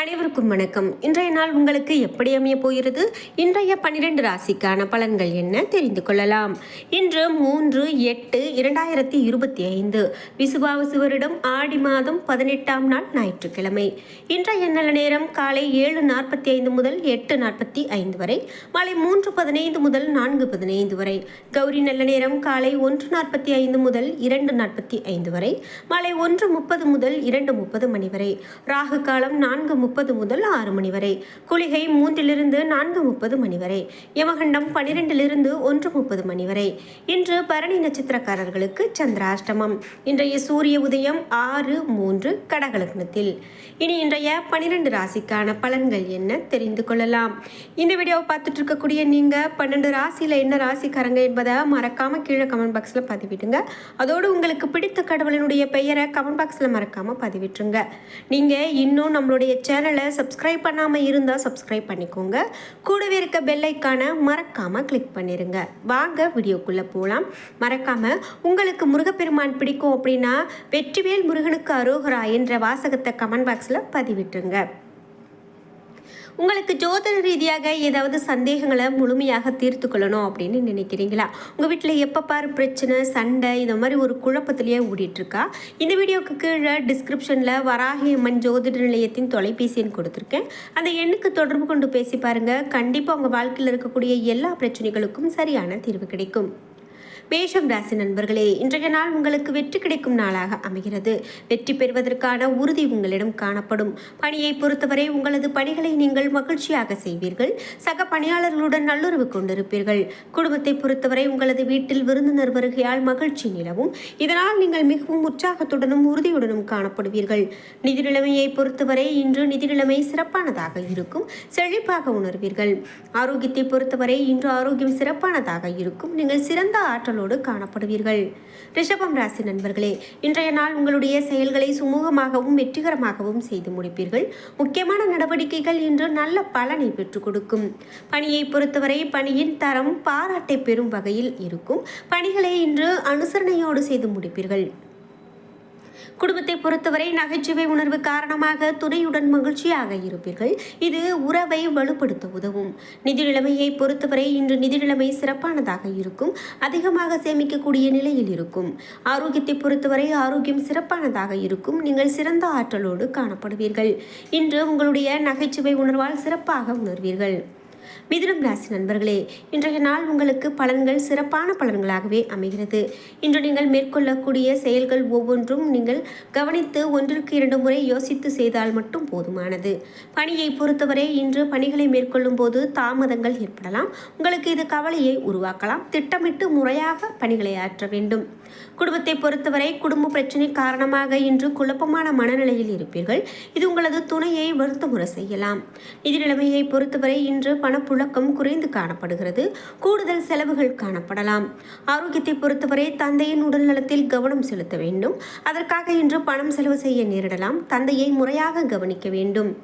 அனைவருக்கும் வணக்கம். இன்றைய நாள் உங்களுக்கு எப்படி அமைய போகிறது? இன்றைய பன்னிரண்டு ராசிக்கான பலன்கள் என்ன தெரிந்து கொள்ளலாம். இன்று மூன்று எட்டு இரண்டாயிரத்தி இருபத்தி ஐந்து. விசுவாவசு வருடம் ஆடி மாதம் பதினெட்டாம் நாள் ஞாயிற்றுக்கிழமை. இன்றைய நல்ல நேரம் காலை ஏழு நாற்பத்தி ஐந்து முதல் எட்டு நாற்பத்தி ஐந்து வரை மாலை மூன்று பதினைந்து முதல் நான்கு பதினைந்து வரை. கௌரி நல்ல நேரம் காலை ஒன்று நாற்பத்தி ஐந்து முதல் இரண்டு நாற்பத்தி ஐந்து வரை மாலை ஒன்று முப்பது முதல் இரண்டு முப்பது மணி வரை. ராகு காலம் நான்கு முப்பது முதல் ஆறு மணி வரை. குளிகை மூன்றிலிருந்து நான்கு முப்பது மணி வரை. யமகண்டம் பனிரெண்டிலிருந்து ஒன்று முப்பது மணி வரை. இன்று பரணி நட்சத்திரக்காரர்களுக்கு சந்திராஷ்டமம். இன்றைய சூரிய உதயம் ஆறு மூன்று கடகலக்னத்தில். இனி இன்றைய பனிரெண்டு ராசிக்கான பலன்கள் என்ன தெரிந்து கொள்ளலாம். இந்த வீடியோவை பார்த்துட்டு இருக்கக்கூடிய நீங்கள் பன்னெண்டு ராசியில் என்ன ராசிக்காரங்க என்பதை மறக்காமல் கீழே கமெண்ட் பாக்ஸில் பதிவிடுங்க. அதோடு உங்களுக்கு பிடித்த கடவுளினுடைய பெயரை கமெண்ட் பாக்ஸில் மறக்காமல் பதிவிட்டுருங்க. நீங்கள் இன்னும் நம்மளுடைய சேனலை சப்ஸ்கிரைப் பண்ணாமல் இருந்தால் சப்ஸ்கிரைப் பண்ணிக்கோங்க. கூடவே இருக்க பெல்லைக்கான மறக்காமல் கிளிக் பண்ணிடுங்க வாங்க வீடியோக்குள்ளே போகலாம் மறக்காமல் உங்களுக்கு முருகப்பெருமான் பிடிக்கும் அப்படின்னா வெற்றிவேல் முருகனுக்கு அரோகரா என்ற வாசகத்தை கமெண்ட் பாக்ஸில் பதிவிட்டுருங்க. உங்களுக்கு ஜோதிட ரீதியாக ஏதாவது சந்தேகங்களை முழுமையாக தீர்த்து கொள்ளணும் அப்படின்னு நினைக்கிறீங்களா? உங்கள் வீட்டில் எப்போ பாரு பிரச்சனை சண்டை இந்த மாதிரி ஒரு குழப்பத்திலேயே ஓடிட்டுருக்கா? இந்த வீடியோக்கு கீழே டிஸ்கிரிப்ஷனில் வராகி அம்மன் ஜோதிட நிலையத்தின் தொலைபேசி எண் கொடுத்துருக்கேன். அந்த எண்ணுக்கு தொடர்பு கொண்டு பேசி பாருங்கள் கண்டிப்பாக உங்கள் வாழ்க்கையில் இருக்கக்கூடிய எல்லா பிரச்சனைகளுக்கும் சரியான தீர்வு கிடைக்கும். மேஷம் ராசி நண்பர்களே இன்றைய நாள் உங்களுக்கு வெற்றி கிடைக்கும் நாளாக அமைகிறது. வெற்றி பெறுவதற்கான உறுதி உங்களிடம் காணப்படும். பணியை பொறுத்தவரை உங்களது பணிகளை நீங்கள் மகிழ்ச்சியாக செய்வீர்கள். சக பணியாளர்களுடன் நல்லுறவு கொண்டிருப்பீர்கள். குடும்பத்தை பொறுத்தவரை உங்களது வீட்டில் விருந்தினர் வருகையால் மகிழ்ச்சி நிலவும். இதனால் நீங்கள் மிகவும் உற்சாகத்துடனும் உறுதியுடனும் காணப்படுவீர்கள். நிதி நிலைமையை பொறுத்தவரை இன்று நிதி நிலைமை சிறப்பானதாக இருக்கும். செழிப்பாக உணர்வீர்கள். ஆரோக்கியத்தை பொறுத்தவரை இன்று ஆரோக்கியம் சிறப்பானதாக இருக்கும். நீங்கள் சிறந்த ஆற்றல் ஆற்றலோடு காணப்படுவீர்கள். ரிஷபம் ராசி நண்பர்களே இன்றைய நாள் உங்களுடைய செயல்களை சுமூகமாகவும் வெற்றிகரமாகவும் செய்து முடிப்பீர்கள். முக்கியமான நடவடிக்கைகள் இன்று நல்ல பலனை பெற்றுக் கொடுக்கும். பணியை பொறுத்தவரை பணியின் தரம் பாராட்டை பெறும் வகையில் இருக்கும். பணிகளை இன்று அனுசரணையோடு செய்து முடிப்பீர்கள். குடும்பத்தை பொறுத்தவரை நகைச்சுவை உணர்வு காரணமாக துணையுடன் மகிழ்ச்சியாக இருப்பீர்கள். இது உறவை வலுப்படுத்த உதவும். நிதி நிலைமையை பொறுத்தவரை இன்று நிதி நிலைமை சிறப்பானதாக இருக்கும். அதிகமாக சேமிக்கக்கூடிய நிலையில் இருக்கும். ஆரோக்கியத்தை பொறுத்தவரை ஆரோக்கியம் சிறப்பானதாக இருக்கும். நீங்கள் சிறந்த ஆற்றலோடு காணப்படுவீர்கள். இன்று உங்களுடைய நகைச்சுவை உணர்வால் சிறப்பாக உணர்வீர்கள். மிதுனம் ராசி நண்பர்களே இன்றைய நாள் உங்களுக்கு பலன்கள் சிறப்பான பலன்களாகவே அமைகிறது. இன்று நீங்கள் மேற்கொள்ளக்கூடிய செயல்கள் ஒவ்வொன்றும் நீங்கள் கவனித்து ஒன்றிற்கு இரண்டு முறை யோசித்து செய்தால் மட்டும் போதுமானது. பணியை பொறுத்தவரை இன்று பணிகளை மேற்கொள்ளும் போது தாமதங்கள் ஏற்படலாம். உங்களுக்கு இது கவலையை உருவாக்கலாம். திட்டமிட்டு முறையாக பணிகளை ஆற்ற வேண்டும். குடும்பத்தை பொறுத்தவரை குடும்ப பிரச்சனை காரணமாக இன்று குழப்பமான மனநிலையில் இருப்பீர்கள். இது உங்களது துணையை வருத்தமுறை செய்யலாம். நிதி நிலைமையை பொறுத்தவரை இன்று பண பணப்புழக்கம் குறைந்து காணப்படுகிறது. கூடுதல் செலவுகள் காணப்படலாம். ஆரோக்கியத்தை பொறுத்தவரை தந்தையின் உடல் நலத்தில் கவனம் செலுத்த வேண்டும். அதற்காக இன்று பணம் செலவு செய்ய நேரிடலாம். தந்தையை முறையாக கவனிக்க வேண்டும்.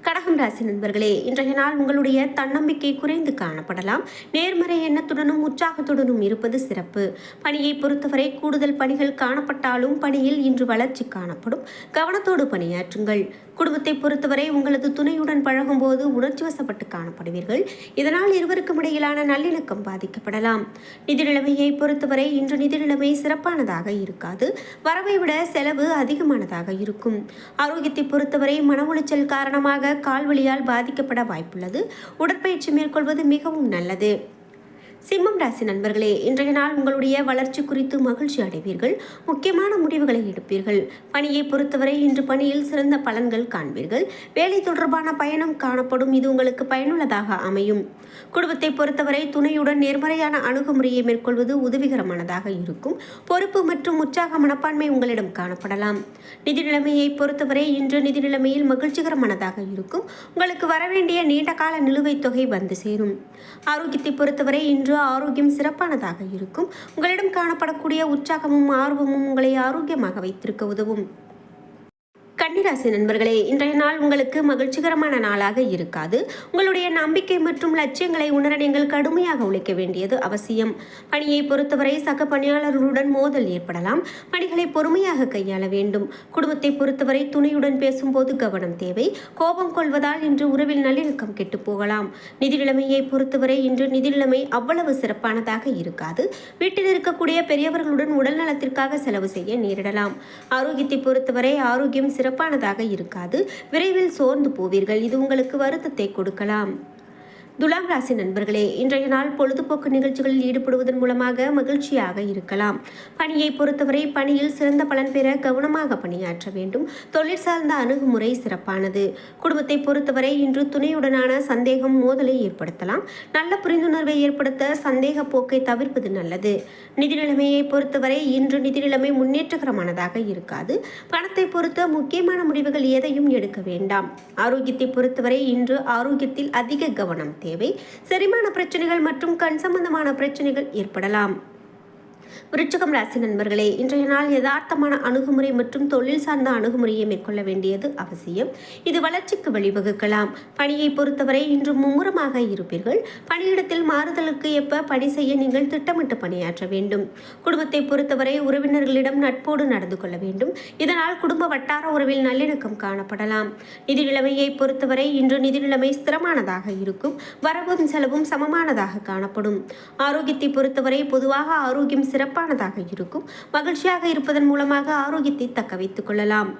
கடகம் ராசி நண்பர்களே இன்றைய நாள் உங்களுடைய தன்னம்பிக்கை குறைந்து காணப்படலாம். நேர்மறை எண்ணத்துடனும் உற்சாகத்துடனும் இருப்பது சிறப்பு. பணியை பொறுத்தவரை கூடுதல் பணிகள் காணப்பட்டாலும் பணியில் இன்று வளர்ச்சி காணப்படும். கவனத்தோடு பணியாற்றுங்கள். குடும்பத்தை பொறுத்தவரை உங்களது துணையுடன் பழகும்போது உணர்ச்சி வசப்பட்டு காணப்படுவீர்கள். இதனால் இருவருக்கும் இடையிலான நல்லிணக்கம் பாதிக்கப்படலாம். நிதி நிலைமையை பொறுத்தவரை இன்று நிதி நிலைமை சிறப்பானதாக இருக்காது. வரவை விட செலவு அதிகமானதாக இருக்கும். ஆரோக்கியத்தை பொறுத்தவரை மன உளைச்சல் காரணமாக கால்வழியால் பாதிக்கப்பட வாய்ப்புள்ளது. உடற்பயிற்சி மேற்கொள்வது மிகவும் நல்லது. சிம்மம் ராசி நண்பர்களே இன்றைய நாள் உங்களுடைய வளர்ச்சி குறித்து மகிழ்ச்சி அடைவீர்கள். முக்கியமான முடிவுகளை எடுப்பீர்கள். பணியை பொறுத்தவரை இன்று பணியில் சிறந்த பலன்கள் காண்பீர்கள். வேலை தொடர்பான பயணம் காணப்படும். இது உங்களுக்கு பயனுள்ளதாக அமையும். குடும்பத்தை பொறுத்தவரை துணையுடன் நேர்மறையான அணுகுமுறையை மேற்கொள்வது உதவிகரமானதாக இருக்கும். பொறுப்பு மற்றும் உற்சாக மனப்பான்மை உங்களிடம் காணப்படலாம். நிதி நிலைமையை பொறுத்தவரை இன்று நிதி நிலைமையில் மகிழ்ச்சிகரமானதாக இருக்கும். உங்களுக்கு வரவேண்டிய நீண்ட கால நிலுவைத் தொகை வந்து சேரும். ஆரோக்கியத்தை பொறுத்தவரை இன்று ஆரோக்கியம் சிறப்பானதாக இருக்கும். உங்களிடம் காணப்படக்கூடிய உற்சாகமும் ஆர்வமும் உங்களை ஆரோக்கியமாக வைத்திருக்க உதவும். கன்னிராசி நண்பர்களே இன்றைய நாள் உங்களுக்கு மகிழ்ச்சிகரமான நாளாக இருக்காது. உங்களுடைய நம்பிக்கை மற்றும் லட்சியங்களை உணர நீங்கள் கடுமையாக உழைக்க வேண்டியது அவசியம். பணியை பொறுத்தவரை சக பணியாளர்களுடன் மோதல் ஏற்படலாம். பணிகளை பொறுமையாக கையாள வேண்டும். குடும்பத்தை பொறுத்தவரை துணையுடன் பேசும்போது கவனம் தேவை. கோபம் கொள்வதால் இன்று உறவில் நல்லிணக்கம் கெட்டு போகலாம். நிதி நிலைமையை பொறுத்தவரை இன்று நிதி நிலைமை அவ்வளவு சிறப்பானதாக இருக்காது. வீட்டில் இருக்கக்கூடிய பெரியவர்களுடன் உடல் நலத்திற்காக செலவு செய்ய நேரிடலாம். ஆரோக்கியத்தை பொறுத்தவரை ஆரோக்கியம் சிறப்பானதாக இருக்காது. விரைவில் சோர்ந்து போவீர்கள். இது உங்களுக்கு வருத்தத்தை கொடுக்கலாம். துலாம் ராசி நண்பர்களே இன்றைய நாள் பொழுதுபோக்கு நிகழ்ச்சிகளில் ஈடுபடுவதன் மூலமாக மகிழ்ச்சியாக இருக்கலாம். பணியை பொறுத்தவரை பணியில் சிறந்த பலன் பெற கவனமாக பணியாற்ற வேண்டும். தொழில் சார்ந்த அணுகுமுறை சிறப்பானது. குடும்பத்தை பொறுத்தவரை இன்று துணையுடனான சந்தேகம் மோதலை ஏற்படுத்தலாம். நல்ல புரிந்துணர்வை ஏற்படுத்த சந்தேக போக்கை தவிர்ப்பது நல்லது. நிதி நிலைமையை பொறுத்தவரை இன்று நிதி நிலைமை முன்னேற்றகரமானதாக இருக்காது. பணத்தை பொறுத்த முக்கியமான முடிவுகள் எதையும் எடுக்க வேண்டாம். ஆரோக்கியத்தை பொறுத்தவரை இன்று ஆரோக்கியத்தில் அதிக கவனம் தேவை செரிமான பிரச்சனைகள் மற்றும் கண் சம்பந்தமான பிரச்சனைகள் ஏற்படலாம். விருச்சகம் ராசி நண்பர்களே இன்றைய நாள் யதார்த்தமான அணுகுமுறை மற்றும் தொழில் சார்ந்த அணுகுமுறையை மேற்கொள்ள வேண்டியது அவசியம். இது வளர்ச்சிக்கு வழிவகுக்கலாம். பணியை பொறுத்தவரை இன்று மும்முரமாக இருப்பீர்கள். பணியிடத்தில் மாறுதலுக்கு எப்ப பணி செய்ய நீங்கள் திட்டமிட்டு பணியாற்ற வேண்டும். குடும்பத்தை பொறுத்தவரை உறவினர்களிடம் நட்போடு நடந்து கொள்ள வேண்டும். இதனால் குடும்ப வட்டார உறவில் நல்லிணக்கம் காணப்படலாம். நிதி நிலைமையை பொறுத்தவரை இன்று நிதி நிலைமை ஸ்திரமானதாக இருக்கும். வரவும் செலவும் சமமானதாக காணப்படும். ஆரோக்கியத்தை பொறுத்தவரை பொதுவாக ஆரோக்கியம் சிறப்பாக சிறப்பானதாக இருக்கும். மகிழ்ச்சியாக இருப்பதன் மூலமாக ஆரோக்கியத்தை தக்க வைத்துக் கொள்ளலாம்.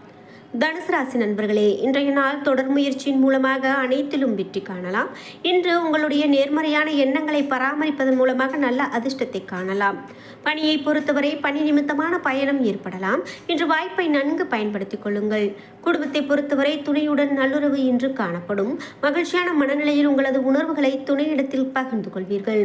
தனுசு ராசி நண்பர்களே இன்றைய நாள் தொடர் முயற்சியின் மூலமாக அனைத்திலும் வெற்றி காணலாம். இன்று உங்களுடைய நேர்மறையான எண்ணங்களை பராமரிப்பதன் மூலமாக நல்ல அதிர்ஷ்டத்தை காணலாம். பணியை பொறுத்தவரை பணி நிமித்தமான பயணம் ஏற்படலாம். இன்று வாய்ப்பை நன்கு பயன்படுத்திக் கொள்ளுங்கள். குடும்பத்தை பொறுத்தவரை துணையுடன் நல்லுறவு இன்று காணப்படும். மகிழ்ச்சியான மனநிலையில் உங்களது உணர்வுகளை துணையிடத்தில் பகிர்ந்து கொள்வீர்கள்.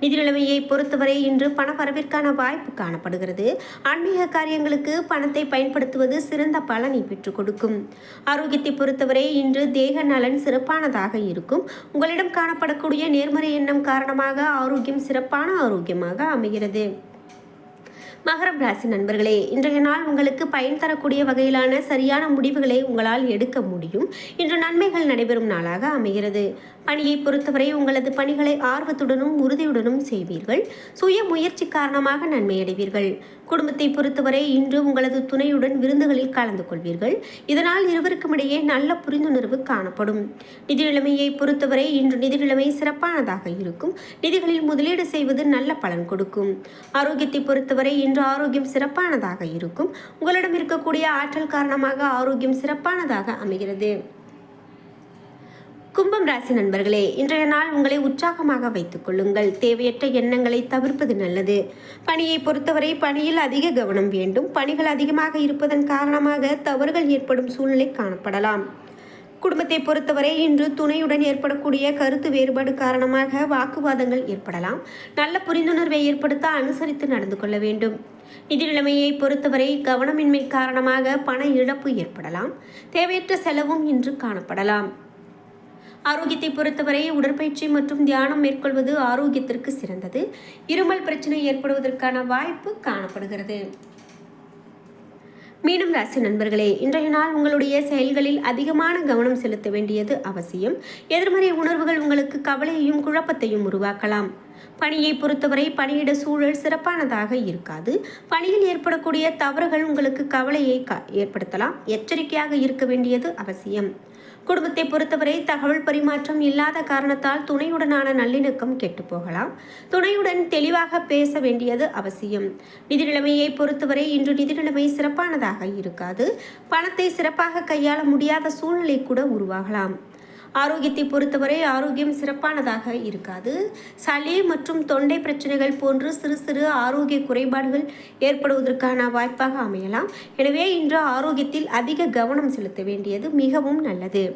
நிதி நிலைமையை பொறுத்தவரை இன்று பண வரவிற்கான வாய்ப்பு காணப்படுகிறது. ஆன்மீக காரியங்களுக்கு பணத்தை பயன்படுத்துவது சிறந்த பலனை பெற்றுக் கொடுக்கும். ஆரோக்கியத்தை பொறுத்தவரை இன்று தேக நலன் சிறப்பானதாக இருக்கும். உங்களிடம் காணப்படக்கூடிய நேர்மறை எண்ணம் காரணமாக ஆரோக்கியம் சிறப்பான ஆரோக்கியமாக அமைகிறது. மகரம் ராசி நண்பர்களே இன்றைய நாள் உங்களுக்கு பயன் தரக்கூடிய வகையிலான சரியான முடிவுகளை உங்களால் எடுக்க முடியும். இன்று நன்மைகள் நடைபெறும் நாளாக அமைகிறது. பணியை பொறுத்தவரை உங்களது பணிகளை ஆர்வத்துடனும் உறுதியுடனும் செய்வீர்கள். சுய முயற்சி காரணமாக நன்மையடைவீர்கள். குடும்பத்தை பொறுத்தவரை இன்று உங்களது துணையுடன் விருந்துகளில் கலந்து கொள்வீர்கள். இதனால் இருவருக்கும் இடையே நல்ல புரிந்துணர்வு காணப்படும். நிதி நிலைமையை பொறுத்தவரை இன்று நிதி நிலைமை சிறப்பானதாக இருக்கும். நிதிகளில் முதலீடு செய்வது நல்ல பலன் கொடுக்கும். ஆரோக்கியத்தை பொறுத்தவரை இன்று ஆரோக்கியம் சிறப்பானதாக இருக்கும். உங்களிடம் இருக்கக்கூடிய ஆற்றல் காரணமாக ஆரோக்கியம் சிறப்பானதாக அமைகிறது. கும்பம் ராசி நண்பர்களே இன்றைய நாள் உங்களை உற்சாகமாக வைத்துக் கொள்ளுங்கள். தேவையற்ற எண்ணங்களை தவிர்ப்பது நல்லது. பணியை பொறுத்தவரை பணியில் அதிக கவனம் வேண்டும். பணிகள் அதிகமாக இருப்பதன் காரணமாக தவறுகள் ஏற்படும் சூழ்நிலை காணப்படலாம். குடும்பத்தை பொறுத்தவரை இன்று துணையுடன் ஏற்படக்கூடிய கருத்து வேறுபாடு காரணமாக வாக்குவாதங்கள் ஏற்படலாம். நல்ல புரிந்துணர்வை ஏற்படுத்த அனுசரித்து நடந்து கொள்ள வேண்டும். நிதி நிலைமையை பொறுத்தவரை கவனமின்மை காரணமாக பண இழப்பு ஏற்படலாம். தேவையற்ற செலவும் இன்று காணப்படலாம். ஆரோக்கியத்தை பொறுத்தவரை உடற்பயிற்சி மற்றும் தியானம் மேற்கொள்வது ஆரோக்கியத்திற்கு சிறந்தது. இருமல் பிரச்சனை ஏற்படுவதற்கான வாய்ப்பு காணப்படுகிறது. மீண்டும் ராசி நண்பர்களே இன்றைய நாள் உங்களுடைய செயல்களில் அதிகமான கவனம் செலுத்த வேண்டியது அவசியம். எதிர்மறை உணர்வுகள் உங்களுக்கு கவலையையும் குழப்பத்தையும் உருவாக்கலாம். பணியை பொறுத்தவரை பணியிட சூழல் சிறப்பானதாக இருக்காது. பணியில் ஏற்படக்கூடிய தவறுகள் உங்களுக்கு கவலையை ஏற்படுத்தலாம். எச்சரிக்கையாக இருக்க வேண்டியது அவசியம். குடும்பத்தை பொறுத்தவரை தகவல் பரிமாற்றம் இல்லாத காரணத்தால் துணையுடனான நல்லிணக்கம் கெட்டு போகலாம் துணையுடன் தெளிவாக பேச வேண்டியது அவசியம். நிதி நிலைமையை பொறுத்தவரை இன்று நிதி நிலைமை சிறப்பானதாக இருக்காது. பணத்தை சிறப்பாக கையாள முடியாத சூழ்நிலை கூட உருவாகலாம். ஆரோக்கியத்தை பொறுத்தவரை ஆரோக்கியம் சிறப்பானதாக இருக்காது. சளி மற்றும் தொண்டை பிரச்சனைகள் போன்று சிறு சிறு ஆரோக்கிய குறைபாடுகள் ஏற்படுவதற்கான வாய்ப்பாக அமையலாம். எனவே இன்று ஆரோக்கியத்தில் அதிக கவனம் செலுத்த வேண்டியது மிகவும் நல்லது.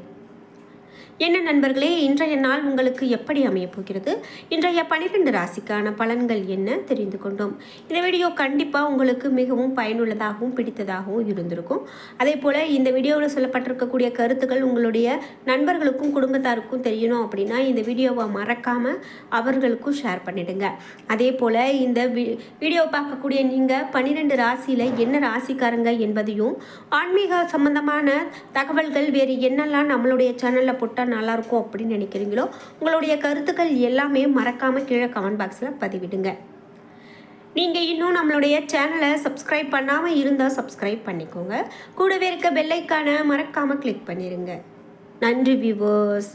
என்ன நண்பர்களே இன்றைய நாள் உங்களுக்கு எப்படி அமையப் போகிறது? இன்றைய பனிரெண்டு ராசிக்கான பலன்கள் என்ன தெரிந்து கொண்டோம். இந்த வீடியோ கண்டிப்பாக உங்களுக்கு மிகவும் பயனுள்ளதாகவும் பிடித்ததாகவும் இருந்திருக்கும். அதே போல் இந்த வீடியோவில் சொல்லப்பட்டிருக்கக்கூடிய கருத்துக்கள் உங்களுடைய நண்பர்களுக்கும் குடும்பத்தாருக்கும் தெரியணும் அப்படின்னா இந்த வீடியோவை மறக்காமல் அவர்களுக்கும் ஷேர் பண்ணிடுங்க. அதே போல் இந்த வி- வீடியோ பார்க்கக்கூடிய நீங்கள் பன்னிரெண்டு ராசியில் என்ன ராசிக்காரங்க என்பதையும் ஆன்மீக சம்பந்தமான தகவல்கள் வேறு என்னெல்லாம் நம்மளுடைய சேனலில் போட்டால் நல்லாயிருக்கும் அப்படின்னு நினைக்கிறீங்களோ உங்களுடைய கருத்துக்கள் எல்லாமே மறக்காமல் கீழே கமெண்ட் பாக்ஸில் பதிவிடுங்க. நீங்கள் இன்னும் நம்மளுடைய சேனலை சப்ஸ்கிரைப் பண்ணாமல் இருந்தால் சப்ஸ்கிரைப் பண்ணிக்கோங்க. கூடவே இருக்க பெல்லைக்கான மறக்காமல் கிளிக் பண்ணிடுங்க நன்றி வியூவர்ஸ்